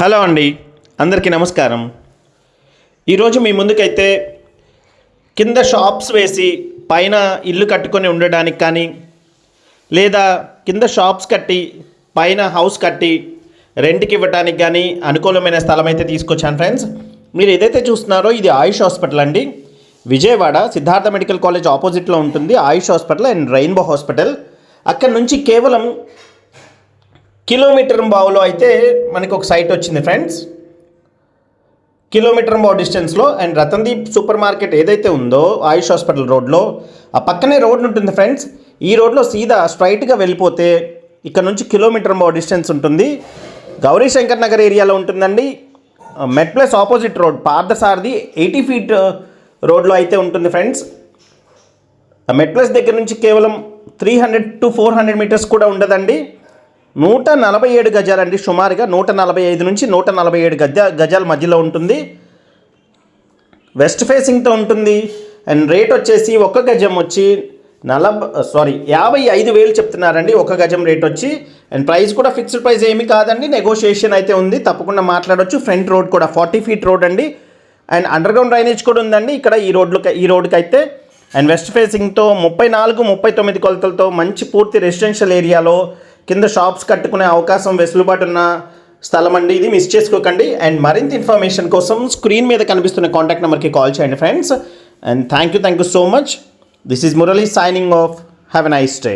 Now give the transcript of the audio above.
Hello అండి అందరికీ నమస్కారం. ఈరోజు మీ ముందుకైతే కింద షాప్స్ వేసి పైన ఇల్లు కట్టుకొని ఉండడానికి కానీ లేదా కింద షాప్స్ కట్టి పైన హౌస్ కట్టి రెంట్కి ఇవ్వడానికి కానీ అనుకూలమైన స్థలం అయితే తీసుకొచ్చాను ఫ్రెండ్స్. మీరు ఏదైతే చూస్తున్నారో ఇది ఆయుష్ హాస్పిటల్ అండి. విజయవాడ సిద్ధార్థ మెడికల్ కాలేజ్ ఆపోజిట్లో ఉంటుంది Ayush hospital and Rainbow hospital. అక్కడ నుంచి కేవలం కిలోమీటర్ బావులో అయితే మనకి ఒక సైట్ వచ్చింది ఫ్రెండ్స్ కిలోమీటర్ బావు డిస్టెన్స్లో అండ్ రతన్దీప్ సూపర్ మార్కెట్ ఏదైతే ఉందో ఆయుష్ హాస్పిటల్ రోడ్లో ఆ పక్కనే రోడ్ ఉంటుంది ఫ్రెండ్స్ ఈ రోడ్లో సీదా స్ట్రైట్గా వెళ్ళిపోతే ఇక్కడ నుంచి కిలోమీటర్ బావు డిస్టెన్స్ ఉంటుంది. గౌరీ శంకర్ నగర్ ఏరియాలో ఉంటుందండి. Met plus opposite road Parthasarathi eighty feet రోడ్లో అయితే ఉంటుంది ఫ్రెండ్స్ మెట్ ప్లస్ దగ్గర నుంచి కేవలం three hundred to four hundred metres కూడా ఉండదండి. నూట నలభై ఏడు గజాలండి. సుమారుగా నూట నలభై ఐదు నుంచి నూట నలభై ఏడు గజ గజాల మధ్యలో ఉంటుంది. వెస్ట్ ఫేసింగ్తో ఉంటుంది. అండ్ రేట్ వచ్చేసి ఒక గజం వచ్చి నలభై సారీ యాభై ఐదు వేలు చెప్తున్నారండి ఒక గజం రేట్ వచ్చి. అండ్ ప్రైస్ కూడా ఫిక్స్డ్ ప్రైస్ ఏమీ కాదండి. నెగోషియేషన్ అయితే ఉంది. తప్పకుండా మాట్లాడొచ్చు. ఫ్రంట్ రోడ్ కూడా ఫార్టీ ఫీట్ రోడ్ అండి. అండ్ అండర్ గ్రౌండ్ డ్రైనేజ్ కూడా ఉందండి. ఇక్కడ ఈ రోడ్లు ఈ రోడ్కి అయితే అండ్ వెస్ట్ ఫేసింగ్తో ముప్పై నాలుగు ముప్పై తొమ్మిది కొలతలతో మంచి పూర్తి రెసిడెన్షియల్ ఏరియాలో కింద షాప్స్ కట్టుకునే అవకాశం వెసులుబాటు ఉన్న స్థలం అండి ఇది మిస్ చేసుకోకండి. అండ్ మరింత ఇన్ఫర్మేషన్ కోసం స్క్రీన్ మీద కనిపిస్తున్న కాంటాక్ట్ నెంబర్కి కాల్ చేయండి friends. And thank you thank you so much. This is Murali signing off. Have a nice day.